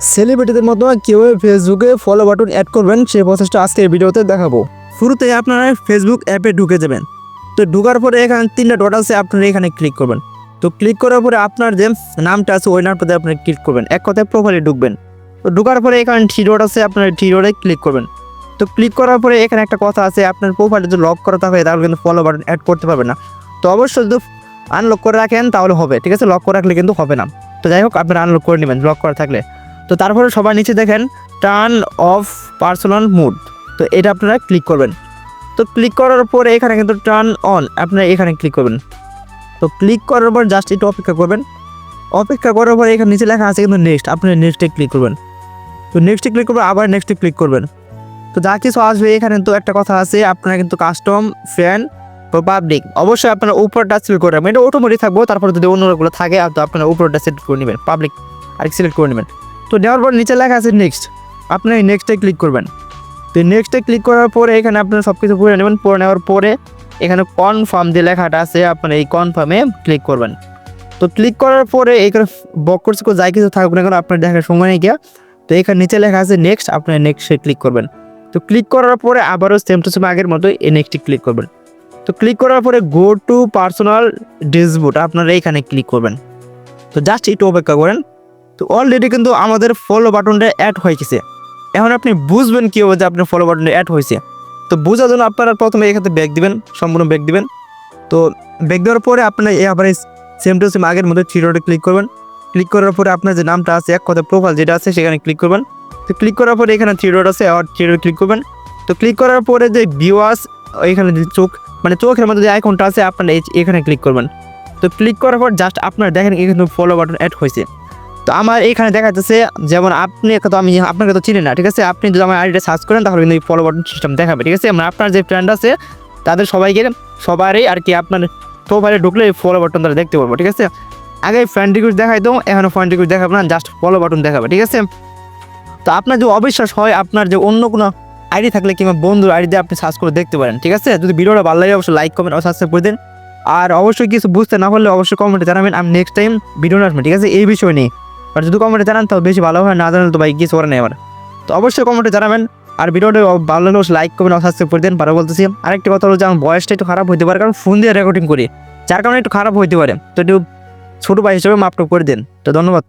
সেলিব্রিটিদের মতো কীভাবে ফেসবুকে ফলো বাটন অ্যাড করবেন, সেই প্রসেসটা আজকের ভিডিওতে দেখাবো। শুরুতে আপনারা ফেসবুক অ্যাপে ঢুকে যাবেন। তো ঢুকার পরে এখানে তিনটা ডট আছে, আপনারা এখানে ক্লিক করবেন। তো ক্লিক করার পরে আপনার যে নামটা আছে, ওই নামটাতে আপনি ক্লিক করবেন। এক কথায় প্রোফাইলে ঢুকবেন। তো ঢুকার পরে এখানে থ্রি ডট আছে, আপনার থ্রি ডটে ক্লিক করবেন। তো ক্লিক করার পরে এখানে একটা কথা আছে, আপনার প্রোফাইলে যদি লক করা থাকে, তাহলে কিন্তু ফলো বাটন অ্যাড করতে পারবেন না। তো অবশ্যই যদি আনলক করে রাখেন, তাহলে হবে, ঠিক আছে? লক করে রাখলে কিন্তু হবে না। তো যাই হোক, আপনারা আনলক করে নেবেন লক করা থাকলে। তো তারপরে সবার নিচে দেখেন টার্ন অফ পার্সোনাল মুড তো এটা আপনারা ক্লিক করবেন। তো ক্লিক করার পরে এখানে কিন্তু টার্ন অন আপনারা এখানে ক্লিক করবেন। তো ক্লিক করার পর জাস্ট একটু অপেক্ষা করবেন। অপেক্ষা করার পরে এখানে নিচে লেখা আছে কিন্তু নেক্সট আপনি নেক্সটে ক্লিক করবেন। তো নেক্সটে ক্লিক করবেন, আবার নেক্সটে ক্লিক করবেন। তো যা কিছু আসবে এখানে তো একটা কথা আছে, আপনারা কিন্তু কাস্টম ফ্যান পাবলিক অবশ্যই আপনারা উপরটা সিলেক্ট করে রাখবেন এটা অটোমেটিক থাকব, তারপর যদি অন্যগুলো থাকে, তো আপনারা উপরটা সিলেক্ট করে নেবেন পাবলিক আর সিলেক্ট করে নেবেন। তো নেওয়ার পর নিচে লেখা আছে নেক্সট আপনি এই নেক্সটে ক্লিক করবেন। তো নেক্সটে ক্লিক করার পরে এখানে আপনারা সব কিছু পড়ে নেবেন। পড়ে নেওয়ার পরে এখানে কনফার্ম যে লেখাটা আছে আপনারা এই কনফার্মে ক্লিক করবেন। তো ক্লিক করার পরে এখানে বক্কর্স করে যাই কিছু থাকবে না কেন, আপনার দেখার সময় নেই গিয়া। তো এখানে নিচে লেখা আছে নেক্সট আপনার নেক্সটে ক্লিক করবেন। তো ক্লিক করার পরে আবারও সেম টু সেম আগের মতোই এই নেক্সটে ক্লিক করবেন। তো ক্লিক করার পরে গো টু পার্সোনাল ডিসবুট আপনারা এইখানে ক্লিক করবেন। তো জাস্ট একটু অপেক্ষা করেন। তো অলরেডি কিন্তু আমাদের ফলো বাটনটা অ্যাড হয়ে গেছে। এখন আপনি বুঝবেন কীভাবে যে আপনার ফলো বাটনটা অ্যাড হয়েছে। তো বোঝার জন্য আপনারা প্রথমে এখানে ব্যাগ দিবেন, সম্পূর্ণ ব্যাগ দিবেন। তো ব্যাগ দেওয়ার পরে আপনার এই আবার সেম টু সেম আগের মধ্যে থ্রি ডটে ক্লিক করবেন। ক্লিক করার পরে আপনার যে নামটা আছে, এক কথা প্রোফাইল যেটা আছে, সেখানে ক্লিক করবেন। তো ক্লিক করার পরে এখানে থ্রি ডট আছে, আর থ্রি ডট ক্লিক করবেন। তো ক্লিক করার পরে যে ভিউয়ার্স এখানে যে চোখ মানে চোখের মধ্যে যে আইকনটা আছে, আপনার এখানে ক্লিক করবেন। তো ক্লিক করার পর জাস্ট আপনার দেখেন এখানে ফলো বাটন অ্যাড হয়েছে। তো আমার এখানে দেখা যাচ্ছে যেমন আপনি তো আমি আপনাকে তো চিনি না, ঠিক আছে? আপনি যদি আমার আইডিটা সার্চ করেন, তাহলে কিন্তু ফলো বাটন সিস্টেম দেখাবে, ঠিক আছে? মানে আপনার যে ফ্রেন্ড আছে, তাদের সবাইকে সবারই আর কি আপনার প্রোফাইলে ঢুকলে ফলো বাটন তারা দেখতে পারব, ঠিক আছে? আগে ফ্রেন্ড রিকোয়েস্ট দেখাই তো এখন ফ্রেন্ড রিকোয়েস্ট দেখাবে না জাস্ট ফলো বাটন দেখাবে, ঠিক আছে? তো আপনার যে অবিশ্বাস হয়, আপনার যে অন্য কোনো আইডি থাকলে কিংবা বন্ধুর আইডি দিয়ে আপনি সার্চ করে দেখতে পারেন, ঠিক আছে? যদি ভিডিওটা ভালো লাগে, অবশ্যই লাইক কমেন্ট সাবস্ক্রাইব করে দিন। আর অবশ্যই কিছু বুঝতে না পারলে, অবশ্যই কমেন্টে জানাবেন, আমি নেক্সট টাইম ভিডিও আসবেন ঠিক আছে? এই বিষয় নিয়ে। আর যদি কমেন্টে জানান, তাহলে বেশি ভালো হয়, না জানালে তো ভাই গিয়ে করে নেই আমার। তো অবশ্যই কমেন্টে জানাবেন, আর ভিডিওটা ভালো লাগলে লাইক করবেন সাবস্ক্রাইব করে দেন। ভালো বলতেছি, আরেকটি কথা হলো যে আমার বয়সটা একটু খারাপ হতে পারে, কারণ ফোন দিয়ে রেকর্ডিং করি। যার কারণে একটু খারাপ হতে পারে। তো একটু ছোটো ভাই হিসেবে মাপটা করে দেন। তো ধন্যবাদ।